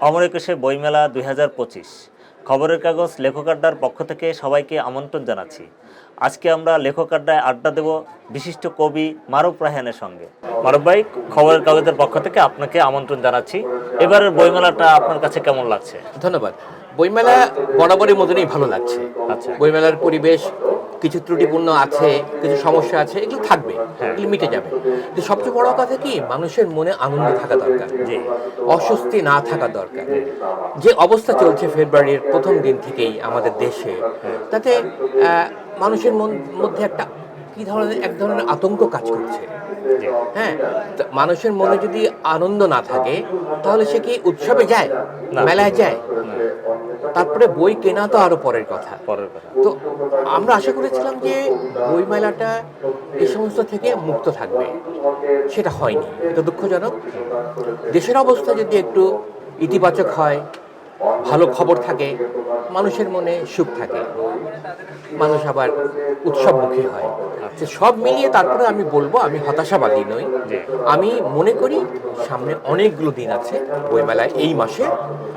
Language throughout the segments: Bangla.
অমর একুশে বইমেলা দুই হাজার পঁচিশ। খবরের কাগজ লেখক আড্ডার পক্ষ থেকে সবাইকে আমন্ত্রণ জানাচ্ছি। আজকে আমরা লেখক আড্ডায় আড্ডা দেব বিশিষ্ট কবি মারুফ রায়হানের সঙ্গে। মারুফ ভাই খবরের কাগজের পক্ষ থেকে আপনাকে আমন্ত্রণ জানাচ্ছি। এবারের বইমেলাটা আপনার কাছে কেমন লাগছে? ধন্যবাদ। বইমেলা বরাবরের মতনই ভালো লাগছে। আচ্ছা। বইমেলার পরিবেশ কিছু ত্রুটিপূর্ণ আছে কিছু সমস্যা আছে এগুলো থাকবে হ্যাঁ। এগুলো মিটে যাবে। কিন্তু সবচেয়ে বড় কথা কি? মানুষের মনে আনন্দ থাকা দরকার। জি। অস্বস্তি না থাকা দরকার। যে অবস্থা চলছে ফেব্রুয়ারির প্রথম দিন থেকেই আমাদের দেশে তাতে আহ, মানুষের মন- মধ্যে একটা কি ধরনের এক ধরনের আতঙ্ক কাজ করছে। হ্যাঁ মানুষের মনে যদি আনন্দ না থাকে তাহলে সে কি উৎসবে যায়? মেলায় যায়? তারপরে বই কেনা তো আরও পরের কথা। পরের কথা। তো আমরা আশা করেছিলাম যে বই মেলাটা এই সমস্ত থেকে মুক্ত থাকবে। সেটা হয়নি। এটা দুঃখজনক। দেশের অবস্থা যদি একটু ইতিবাচক হয় ভালো খবর থাকে মানুষের মনে সুখ থাকে। মানুষ আবার উৎসবমুখী হয়। আচ্ছা সব মিলিয়ে তারপরে আমি বলব আমি হতাশাবাদী নই। আমি মনে করি সামনে অনেকগুলো দিন আছে বইমেলা এই মাসে।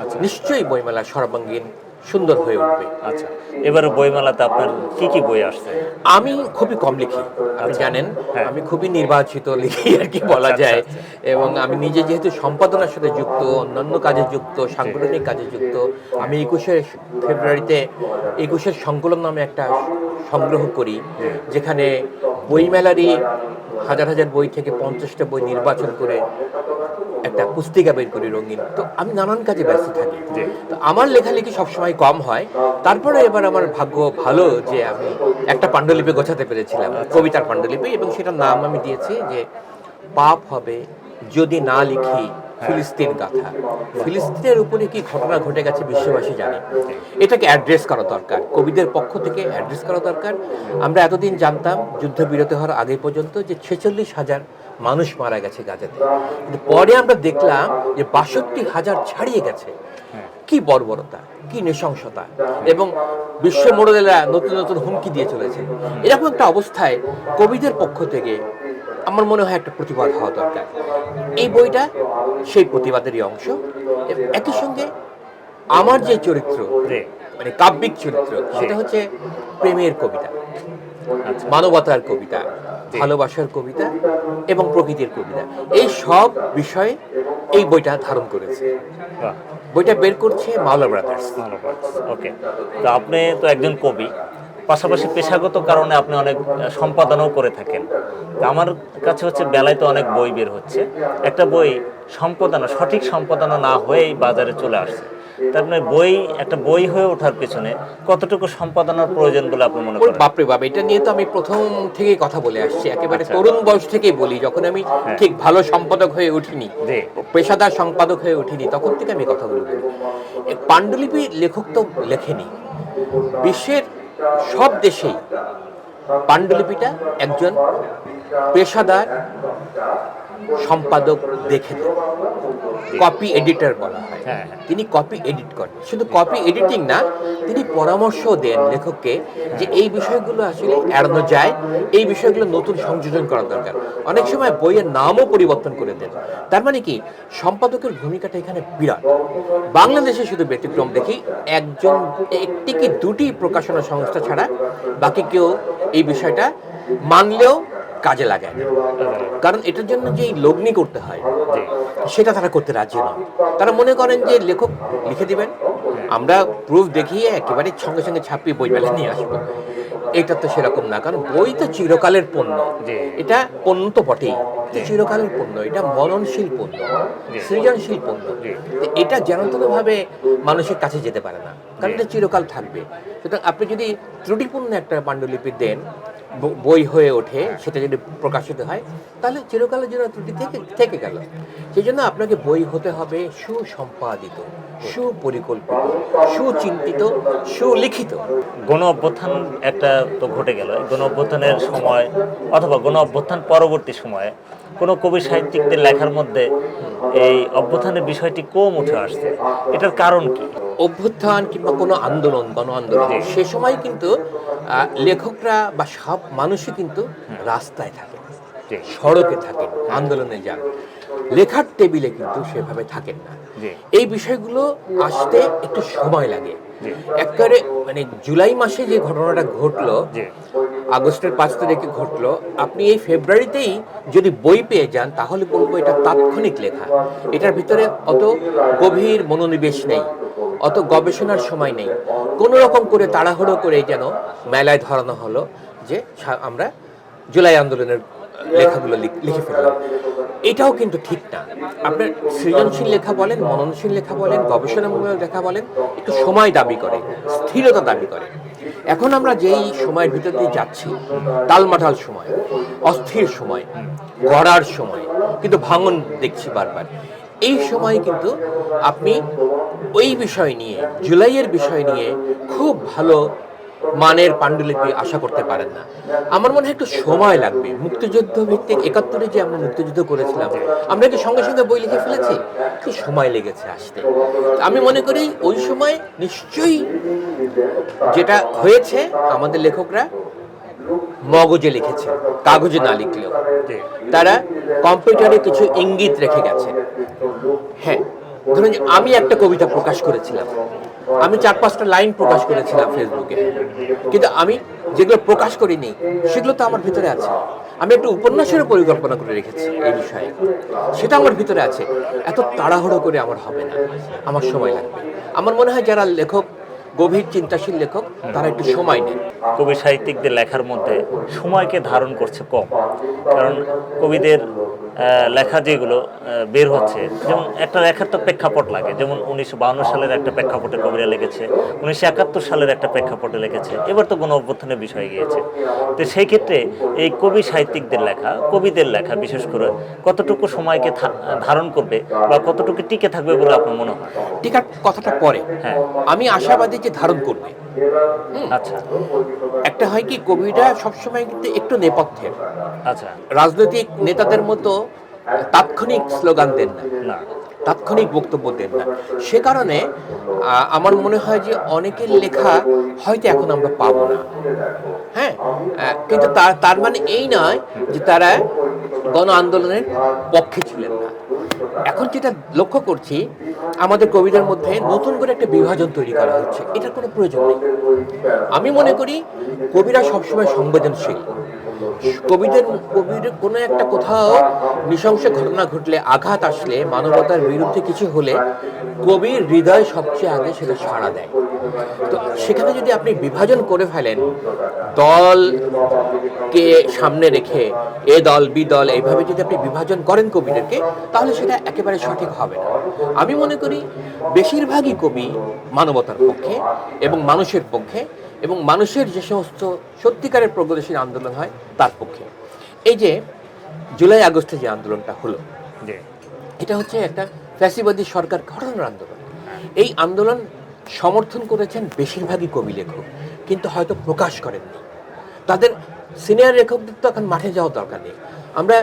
আচ্ছা। নিশ্চয়ই বইমেলা সর্বাঙ্গীন সুন্দর হয়ে উঠবে। আচ্ছা এবারে বইমেলাতে আপনার কি কি বই আসছে? আমি খুবই কম লিখি আপনি আচ্ছা। জানেন। হ্যাঁ। আমি খুবই নির্বাচিত লিখি আর কি বলা আচ্ছা, যায়। আচ্ছা, এবং আমি নিজে যেহেতু সম্পাদনার সাথে যুক্ত অন্যান্য কাজে যুক্ত সাংগঠনিক কাজে যুক্ত আমি একুশে ফেব্রুয়ারিতে একুশের সংকলন নামে একটা সংগ্রহ করি যেখানে বইমেলারই হাজার হাজার বই থেকে পঞ্চাশটা বই নির্বাচন করে একটা পুস্তিকা বের করি রঙিন। তো আমি নানান কাজে ব্যস্ত থাকি। তো আমার লেখালেখি সবসময় কম হয়। তারপরে এবার আমার ভাগ্য ভালো যে আমি একটা পাণ্ডুলিপি গোছাতে পেরেছিলাম কবিতার পাণ্ডুলিপি এবং সেটার নাম আমি দিয়েছি যে পাপ হবে যদি না লিখি ফিলিস্তিন গাথা। ফিলিস্তিনের উপরে কি ঘটনা ঘটে গেছে বিশ্ববাসী জানে। এটাকে অ্যাড্রেস করা দরকার। কবিদের পক্ষ থেকে অ্যাড্রেস করা দরকার। আমরা এতদিন জানতাম যুদ্ধবিরতি হওয়ার আগে পর্যন্ত যে ছেচল্লিশ হাজার মানুষ মারা গেছে গাজাতে। কিন্তু পরে আমরা দেখলাম যে বাষট্টি হাজার ছাড়িয়ে গেছে। কি বর্বরতা, কি নৃশংসতা। এবং বিশ্ব মোড়লেরা নতুন নতুন হুমকি দিয়ে চলেছে। এরকম একটা অবস্থায় কবিদের পক্ষ থেকে আমার মনে হয় একটা প্রতিবাদ হওয়া দরকার। এই বইটা সেই প্রতিবাদেরই অংশ। একই সঙ্গে আমার যে চরিত্র মানে কাব্যিক চরিত্র সেটা হচ্ছে প্রেমের কবিতা আচ্ছা। মানবতার কবিতা ভালোবাসার কবিতা এবং প্রকৃতির কবিতা। এই সব বিষয়ে এই বইটা ধারণ করেছে। বইটা বের করছে মাওলা ব্রাদার্স ওকে। তো আপনি তো একজন কবি। পাশাপাশি পেশাগত কারণে আপনি অনেক সম্পাদনাও করে থাকেন। আমার কাছে হচ্ছে বেলায় তো অনেক বই বের হচ্ছে। একটা বই সম্পাদনা সঠিক সম্পাদনা না হয়েই বাজারে চলে আসছে। তার মানে বই একটা বই হয়ে ওঠার পেছনে কতটুকু সম্পাদনার প্রয়োজন বলে আপনি মনে করেন? বাপরে বাপ এটা নিয়ে তো আমি প্রথম থেকেই কথা বলে আসছি। একেবারে আচ্ছা। তরুণ বয়স থেকেই বলি যখন আমি হ্যাঁ। ঠিক ভালো সম্পাদক হয়ে উঠিনি পেশাদার সম্পাদক হয়ে উঠিনি তখন থেকে আমি কথাগুলো বলি। পাণ্ডুলিপি লেখক তো লেখেনি। বিশ্বের সব দেশেই পাণ্ডুলিপিটা একজন পেশাদার সম্পাদক দেখে দেন কপি এডিটর বলা হয়। হ্যাঁ হ্যাঁ। তিনি কপি এডিট করেন। শুধু কপি এডিটিং না তিনি পরামর্শ দেন লেখককে যে এই বিষয়গুলো আসলে এড়ানো যায় এই বিষয়গুলো নতুন সংযোজন করা দরকার। অনেক সময় বইয়ের নামও পরিবর্তন করে দেন। তার মানে কি? সম্পাদকের ভূমিকাটা এখানে বিরাট। বাংলাদেশে শুধু ব্যতিক্রম দেখি একজন একটি কি দুটি প্রকাশনা সংস্থা ছাড়া বাকি কেউ এই বিষয়টা মানলেও কাজে লাগায় না। কারণ এটার জন্য যে লগ্নি করতে হয় সেটা তারা করতে রাজি নন তারা মনে করেন যে লেখক লিখে দিবেন আমরা প্রুফ দেখিয়ে একেবারে সঙ্গে সঙ্গে ছাপিয়ে বই মেলা নিয়ে আসব। এটা তো সেরকম না কারণ বই তো চিরকালের পণ্য। এটা পণ্য তো বটেই। চিরকালের পণ্য এটা মননশীল পণ্য সৃজনশীল পণ্য। এটা যেন ভাবে মানুষের কাছে যেতে পারে না কারণ এটা চিরকাল থাকবে। সুতরাং আপনি যদি ত্রুটিপূর্ণ একটা পাণ্ডুলিপি দেন বই হয়ে ওঠে, সেটা যদি প্রকাশিত হয়, তাহলে চিরকালের জন্য ত্রুটি থেকে থেকে গেল। সেই জন্য আপনাকে বই হতে হবে সুসম্পাদিত, সুপরিকল্পিত, সুচিন্তিত, সুলিখিত। গণ অভ্যুত্থান একটা তো ঘটে গেল। গণ অভ্যুত্থানের সময় অথবা গণ অভ্যুত্থান পরবর্তী সময়ে কোনো কবি সাহিত্যিকদের লেখার মধ্যে এই অভ্যুত্থানের বিষয়টি কম উঠে আসছে। এটার কারণ কি? অভ্যুত্থান কিংবা কোনো আন্দোলন গণ আন্দোলন সে সময় কিন্তু লেখকরা বা সব মানুষই কিন্তু রাস্তায় থাকে সড়কে থাকেন আন্দোলনে যান। লেখার টেবিলে কিন্তু সেভাবে থাকেন না। এই বিষয়গুলো আসতে একটু সময় লাগে। একবারে মানে জুলাই মাসে যে ঘটনাটা ঘটলো আগস্টের পাঁচ তারিখে ঘটলো আপনি এই ফেব্রুয়ারিতেই যদি বই পেয়ে যান তাহলে বলব এটা তাৎক্ষণিক লেখা। এটার ভিতরে অত গভীর মনোনিবেশ নেই। অত গবেষণার সময় নেই। কোনো রকম করে তাড়াহুড়ো করে যেন মেলায় ধরানো হলো যে আমরা জুলাই আন্দোলনের লেখাগুলো লিখ- ফেললাম। এটাও কিন্তু ঠিক না। আপনার সৃজনশীল লেখা বলেন, মননশীল লেখা বলেন, গবেষণামূলক লেখা বলেন, একটু সময় দাবি করে, স্থিরতা দাবি করে। এখন আমরা যেই সময়ের ভিতর দিয়ে যাচ্ছি টালমাটাল সময়, অস্থির সময়, গড়ার সময়, কিন্তু ভাঙন দেখছি বারবার। এই সময় কিন্তু আপনি ওই বিষয় নিয়ে, জুলাইয়ের বিষয় নিয়ে খুব ভালো মানের পাণ্ডুলিপি আশা করতে পারেন না। আমার মনে হয় একটু সময় লাগবে। মুক্তিযুদ্ধ ভিত্তিক একাত্তরে যে আমরা মুক্তিযুদ্ধ করেছিলাম, আমরা কি সঙ্গে সঙ্গে বই লিখে ফেলেছি? একটু সময় লেগেছে আসতে? আমি মনে করি ওই সময় নিশ্চয়ই যেটা হয়েছে, আমাদের লেখকরা মগজে লিখেছে, কাগজে না লিখলেও। তারা কম্পিউটারে কিছু ইঙ্গিত রেখে গেছে। হ্যাঁ ধরুন আমি একটা কবিতা প্রকাশ করেছিলাম। আমি চার পাঁচটা লাইন প্রকাশ করেছিলাম ফেসবুকে। কিন্তু আমি যেগুলো প্রকাশ করিনি, সেগুলো তো আমার ভিতরে আছে। আমি একটা উপন্যাসেরও পরিকল্পনা করে রেখেছি এই বিষয়ে। সেটা আমার ভিতরে আছে। এত তাড়াহুড়ো করে আমার হবে না। আমার সময় লাগবে। আমার মনে হয় যারা লেখক গভীর চিন্তাশীল লেখক, তারা একটু সময় নেন। কবি সাহিত্যিকদের লেখার মধ্যে সময়কে ধারণ করছে কম। কারণ কবিদের লেখা যেগুলো বের হচ্ছে। যেমন একটা লেখার তো প্রেক্ষাপট লাগে। যেমন উনিশশো সালের একটা প্রেক্ষাপটে কবিরা লিখেছে উনিশশো একাত্তর সালের একটা প্রেক্ষাপটে লিখেছে। এবার তো কোনো অভ্যুত্থানের বিষয় গিয়েছে। তো সেই ক্ষেত্রে এই কবি সাহিত্যিকদের লেখা কবিদের লেখা বিশেষ করে কতটুকু সময়কে ধারণ করবে বা কতটুকু টিকে থাকবে বলে আপনার মনে হয়? টিকার কথাটা পরে। হ্যাঁ। আমি আশাবাদী যে ধারণ করবে। আচ্ছা। একটা হয় কি কবিরা সবসময় কিন্তু একটু নেপথ্যের আচ্ছা। রাজনৈতিক নেতাদের মতো তাৎক্ষণিক স্লোগান দেন না তাৎক্ষণিক বক্তব্য দেন না। সে কারণে আমার মনে হয় যে অনেকের লেখা হয়তো এখন আমরা পাবো না। হ্যাঁ কিন্তু তার তার মানে এই নয় যে তারা গণ আন্দোলনের পক্ষে ছিলেন না। এখন যেটা লক্ষ্য করছি, আমাদের কবিদের মধ্যে নতুন করে একটা বিভাজন তৈরি করা হচ্ছে। এটার কোনো প্রয়োজন নেই। আমি মনে করি কবিরা সবসময় সংবেদনশীল। কবিদের কবির কোনো একটা কোথাও নৃশংস ঘটনা ঘটলে, আঘাত আসলে, মানবতার বিরুদ্ধে কিছু হলে কবির হৃদয় সবচেয়ে আগে সেটা সাড়া দেয়। তো সেখানে যদি আপনি বিভাজন করে ফেলেন, দলকে সামনে রেখে, এ দল, বি দল, এইভাবে যদি আপনি বিভাজন করেন কবিদেরকে, তাহলে সেটা একেবারে সঠিক হবে না। আমি মনে করি, বেশিরভাগই কবি মানবতার পক্ষে এবং মানুষের পক্ষে এবং মানুষের যে সমস্ত সত্যিকারের প্রগতিশীল আন্দোলন হয় তার পক্ষে। এই যে জুলাই আগস্টে যে আন্দোলনটা হলো এটা হচ্ছে একটা ফ্যাসিবাদী সরকার ঘটানোর আন্দোলন। এই আন্দোলন সমর্থন করেছেন বেশিরভাগই কবি লেখক কিন্তু হয়তো প্রকাশ করেননি। তাদের সিনিয়র লেখকদের তো এখন মাঠে যাওয়ার দরকার নেই। আমরা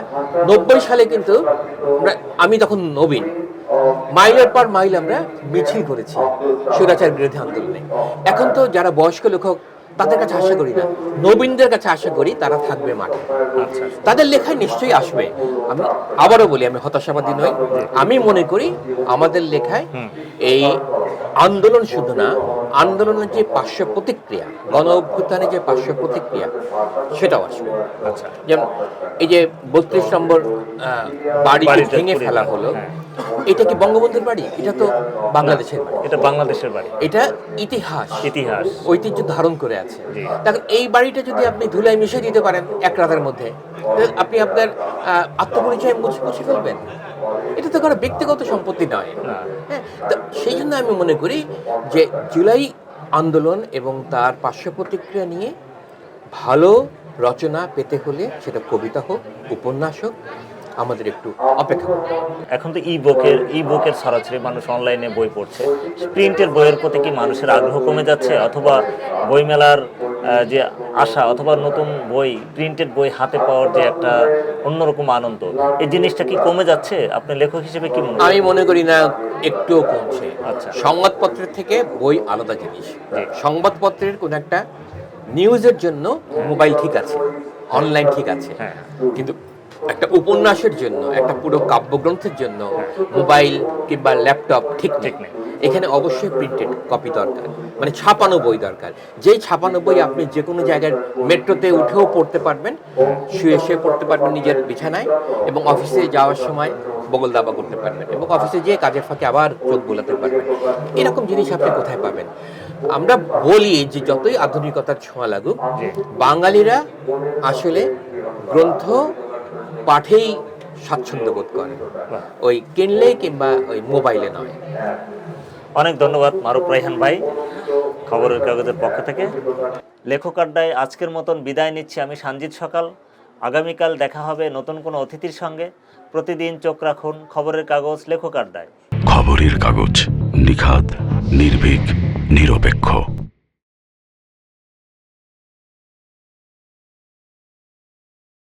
নব্বই সালে কিন্তু আমি তখন নবীন মাইলের পর মাইল আমরা মিছিল করেছি। সুরাচার বিরোধী আন্দোলনে। এখন তো যারা বয়স্ক লেখক তাদের কাছে আশা করি না। নবীনদের কাছে আশা করি তারা থাকবে মাঠে। আচ্ছা। তাদের লেখায় নিশ্চয়ই আসবে। আমি আবারও বলি আমি হতাশাবাদী নই। আমি মনে করি আমাদের লেখায় এই আন্দোলন শুধু না আন্দোলনের যে পার্শ্ব প্রতিক্রিয়া গণ অভ্যুত্থানের যে পার্শ্ব প্রতিক্রিয়া সেটাও আসবে। আচ্ছা। যেমন এই যে বত্রিশ নম্বর বাড়িটি ভেঙে ফেলা ফেলা, হলো হ্যাঁ। এটা কি বঙ্গবন্ধুর বাড়ি? এটা তো বাংলাদেশের বাড়ি। এটা বাংলাদেশের বাড়ি। এটা ইতিহাস। ইতিহাস। ঐতিহ্য ধারণ করে আছে। জি। দেখেন এই বাড়িটা যদি আপনি ধুলায় মিশিয়ে দিতে পারেন এক রাতের মধ্যে আপনি আপনার আত্মপরিচয় মুছে মুছে ফেলবেন। এটা তো কারও ব্যক্তিগত সম্পত্তি নয়। হ্যাঁ তো সেই জন্য আমি মনে করি যে জুলাই আন্দোলন এবং তার পার্শ্ব প্রতিক্রিয়া নিয়ে ভালো রচনা পেতে হলে সেটা কবিতা হোক উপন্যাস হোক আমাদের একটু অপেক্ষা করতে এখন তো ই বুকের ই বুকের ছড়াছড়ি মানুষ অনলাইনে বই পড়ছে। প্রিন্টের বইয়ের প্রতি কি মানুষের আগ্রহ কমে যাচ্ছে? অথবা বইমেলার যে আশা অথবা নতুন বই প্রিন্টেড বই হাতে পাওয়ার যে একটা অন্যরকম আনন্দ এই জিনিসটা কি কমে যাচ্ছে? আপনি লেখক হিসেবে কি মনে আমি মনে করি না একটুও কমছে। আচ্ছা। সংবাদপত্রের থেকে বই আলাদা জিনিস। সংবাদপত্রের কোন একটা নিউজের জন্য মোবাইল ঠিক আছে অনলাইন ঠিক আছে। হ্যাঁ। কিন্তু একটা উপন্যাসের জন্য একটা পুরো কাব্যগ্রন্থের জন্য মোবাইল কিংবা ল্যাপটপ ঠিক ঠিক নেই। এখানে অবশ্যই প্রিন্টেড কপি দরকার মানে ছাপানো বই দরকার। যেই ছাপানো বই আপনি যে কোনো জায়গায় মেট্রোতে উঠেও পড়তে পারবেন শুয়ে শুয়ে পড়তে পারবেন নিজের বিছানায় এবং অফিসে যাওয়ার সময় বগল দাবা করতে পারবেন এবং অফিসে যেয়ে কাজের ফাঁকে আবার চোখ বোলাতে পারবেন। এরকম জিনিস আপনি কোথায় পাবেন? আমরা বলি যে যতই আধুনিকতার ছোঁয়া লাগুক বাঙালিরা আসলে গ্রন্থ পাঠেই স্বাচ্ছন্দ্য বোধ করে। ওই কিনলে কিংবা ওই মোবাইলে নয়। অনেক ধন্যবাদ মারুফ রাইহান ভাই খবরের কাগজের পক্ষ থেকে। লেখক আড্ডায় আজকের মতন বিদায় নিচ্ছি আমি সঞ্জিত সকাল। আগামীকাল দেখা হবে নতুন কোনো অতিথির সঙ্গে। প্রতিদিন চোখ রাখুন খবরের কাগজ লেখক আড্ডায় খবরের কাগজ নিখাত নির্ভীক নিরপেক্ষ।